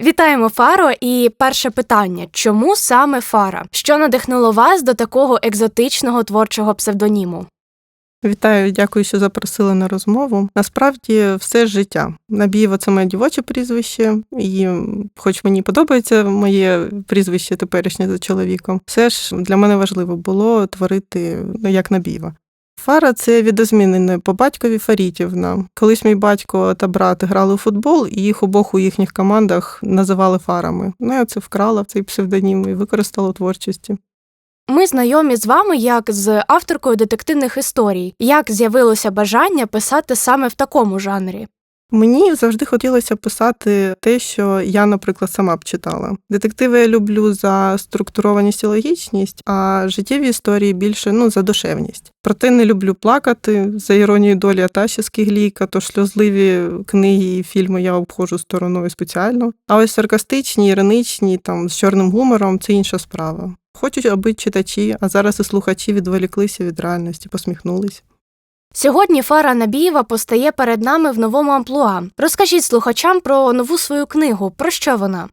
Вітаємо Фаро. І перше питання: чому саме Фара? Що надихнуло вас до такого екзотичного творчого псевдоніму? Вітаю, дякую, що запросили на розмову. Насправді, все життя. Набієва це моє дівоче прізвище, і хоч мені подобається моє прізвище теперішнє за чоловіком, все ж для мене важливо було творити ну, як Набієва. Фара це відозмінене по батькові Фарітівна. Колись мій батько та брат грали у футбол, і їх обох у їхніх командах називали фарами. Ну, я це вкрала в цей псевдонім і використала у творчості. Ми знайомі з вами як з авторкою детективних історій. Як з'явилося бажання писати саме в такому жанрі? Мені завжди хотілося писати те, що я, наприклад, сама б читала. Детективи я люблю за структурованість і логічність, а життєві історії більше ну за душевність. Проте не люблю плакати за іронією долі Аташі Скіглійка, то сльозливі книги і фільми я обходжу стороною спеціально. А ось саркастичні, іроничні, там з чорним гумором це інша справа. Хочу, аби читачі, а зараз і слухачі відволіклися від реальності, посміхнулись. Сьогодні Фара Набієва постає перед нами в новому амплуа. Розкажіть слухачам про нову свою книгу. Про що вона?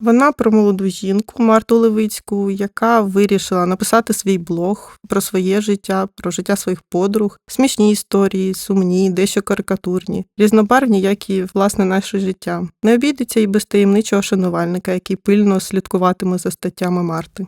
Вона про молоду жінку Марту Левицьку, яка вирішила написати свій блог про своє життя, про життя своїх подруг, смішні історії, сумні, дещо карикатурні, різнобарвні, як і власне наше життя. Не обійдеться і без таємничого шанувальника, який пильно слідкуватиме за статтями Марти.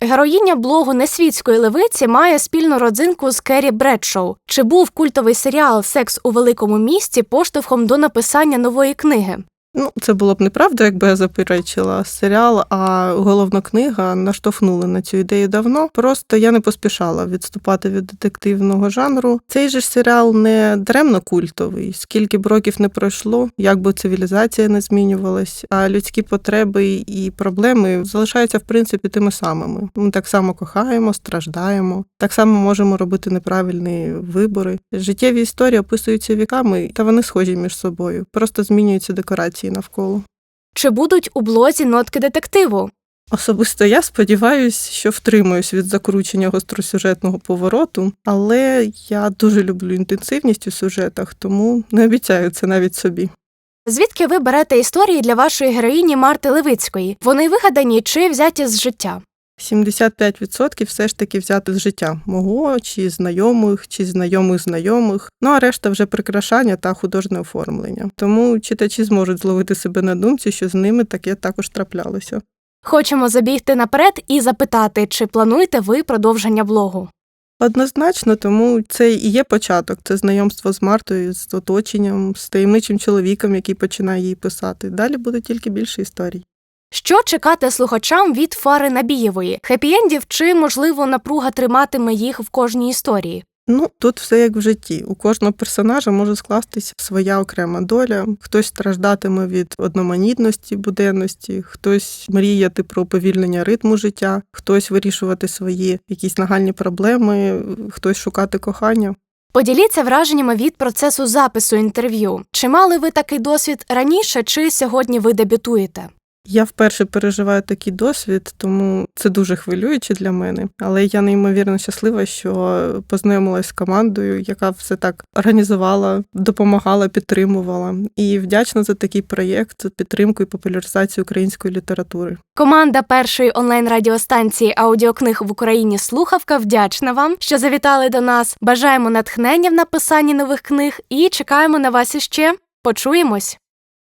Героїня блогу Несвітської левиці має спільну родзинку з Керрі Бредшоу. Чи був культовий серіал Секс у великому місті поштовхом до написання нової книги? Ну, це було б неправда, якби я заперечила серіал, а головна книга наштовхнули на цю ідею давно. Просто я не поспішала відступати від детективного жанру. Цей же серіал не даремно культовий, скільки б років не пройшло, як би цивілізація не змінювалась, а людські потреби і проблеми залишаються в принципі тими самими. Ми так само кохаємо, страждаємо, так само можемо робити неправильні вибори. Життєві історії описуються віками, та вони схожі між собою. Просто змінюються декорації навколо. Чи будуть у блозі нотки детективу? Особисто я сподіваюся, що втримуюсь від закручення гостросюжетного повороту, але я дуже люблю інтенсивність у сюжетах, тому не обіцяю це навіть собі. Звідки ви берете історії для вашої героїні Марти Левицької? Вони вигадані чи взяті з життя? 75% все ж таки взяти з життя мого, чи знайомих, чи знайомих знайомих. Ну а решта вже прикрашання та художнє оформлення. Тому читачі зможуть зловити себе на думці, що з ними таке також траплялося. Хочемо забігти наперед і запитати, чи плануєте ви продовження блогу? Однозначно, тому це і є початок. Це знайомство з Мартою, з оточенням, з таємничим чоловіком, який починає їй писати. Далі буде тільки більше історій. Що чекати слухачам від Фари Набієвої? Хеппі-ендів чи, можливо, напруга триматиме їх в кожній історії? Ну тут все як в житті. У кожного персонажа може скластися своя окрема доля. Хтось страждатиме від одноманітності, буденності, хтось мріяти про уповільнення ритму життя, хтось вирішувати свої якісь нагальні проблеми, хтось шукати кохання. Поділіться враженнями від процесу запису інтерв'ю. Чи мали ви такий досвід раніше, чи сьогодні ви дебютуєте? Я вперше переживаю такий досвід, тому це дуже хвилююче для мене. Але я неймовірно щаслива, що познайомилась з командою, яка все так організувала, допомагала, підтримувала. І вдячна за такий проєкт, підтримку і популяризацію української літератури. Команда першої онлайн-радіостанції аудіокниг в Україні Слухавка вдячна вам, що завітали до нас. Бажаємо натхнення в написанні нових книг і чекаємо на вас іще. Почуємось!